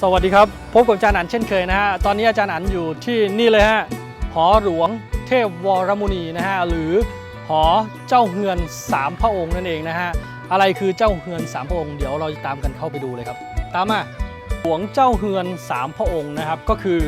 สวัสดีครับ พบกับอาจารย์อันเช่นเคยนะฮะ ตอนนี้อาจารย์อันอยู่ที่นี่เลยฮะ หอหลวงเทพวรมุนีนะฮะ หรือหอเจ้าเฮือนสามพระองค์นั่นเองนะฮะ อะไรคือเจ้าเฮือนสามพระองค์เดี๋ยวเราจะตามกันเข้าไปดูเลยครับ ตามมาหลวงเจ้าเฮือนสามพระองค์นะครับ ก็คือ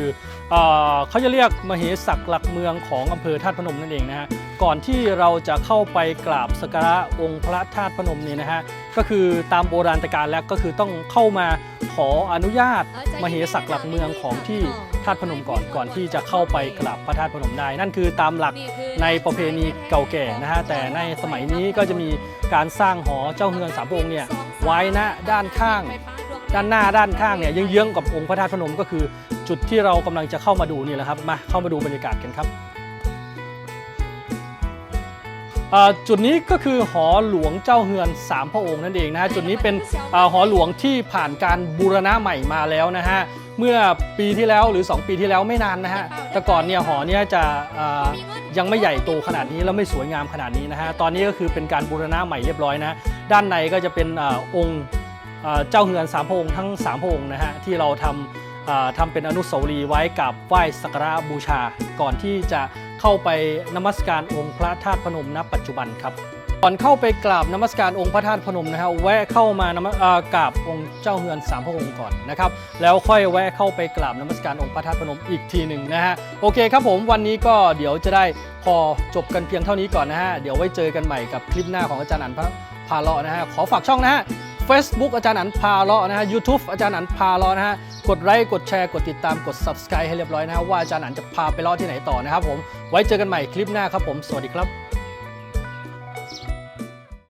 เออเขาจะเรียกมเหสักหลักเมืองของอำเภอธาตุพนมนั่นเองนะฮะ ก่อนที่เราจะเข้าไปกราบสักการะองค์พระธาตุพนมนี่นะฮะ ก็คือตามโบราณกาลแล้วก็คือต้องเข้ามา ขออนุญาตมเหสักหลักเมืองของที่ธาตุพนมก่อนก่อนที่จะเข้าไปกราบพระธาตุพนมได้ นั่นคือตามหลักในประเพณีเก่าแก่นะฮะแต่ในสมัยนี้ก็จะมีการสร้างหอเจ้าเฮือนสามพระองค์เนี่ยไว้ณด้านข้าง ด้านหน้าด้านข้างเนี่ยเยื้องๆกับองค์พระธาตุพนมก็คือจุดที่เรากำลังจะเข้ามาดูนี่แหละครับมาเข้ามาดูบรรยากาศกันครับ จุดนี้ก็คือหอหลวงเจ้าเฮือนสามพระองค์นั่นเองนะฮะจุดนี้เป็นอหอหลวงที่ผ่านการบูรณะใหม่มาแล้วนะฮะเมื่อปีที่แล้วหรือ 2 ปีที่แล้วไม่นานนะฮะแต่ก่อนเนี่ยหอเนี่ยจะยังไม่ใหญ่โตขนาดนี้แล้วไม่สวยงามขนาดนี้นะฮะตอนนี้ก็คือเป็นการบูรณะใหม่เรียบร้อยนะด้านในก็จะเป็นอองค์ เจ้าเฮือนสามพระองค์ทั้งสามพระองค์นะฮะที่เราทำทำเป็นอนุสาวรีย์ไว้กับไหว้สักการะบูชา ก่อนที่จะเข้าไปนมัสการองค์พระธาตุพนมณปัจจุบันครับก่อนเข้าไปกราบนมัสการองค์พระธาตุพนมนะฮะแวะเข้ามานมกราบองค์เจ้าเฮือนสามพระองค์ก่อนนะครับแล้วค่อยแวะเข้าไปกราบนมัสการองค์พระธาตุพนมอีกทีหนึ่งนะฮะโอเคครับผมวันนี้ก็เดี๋ยวจะได้พอจบกันเพียงเท่านี้ก่อนนะฮะเดี๋ยวไว้เจอกันใหม่กับคลิปหน้าของอาจารย์อันพระพาเลาะนะฮะขอฝากช่องนะฮะ Facebook อาจารย์อันพาเลาะนะฮะยูทูบอาจารย์อันพาเลาะนะฮะกดไลค์กดแชร์กดติดตามกด Subscribe ให้เรียบร้อยนะฮะว่าอาจารย์อันจะพาไปเลาะที่ไหนต่อนะครับผมไว้เจอกันใหม่คลิปหน้าครับผม สวัสดีครับ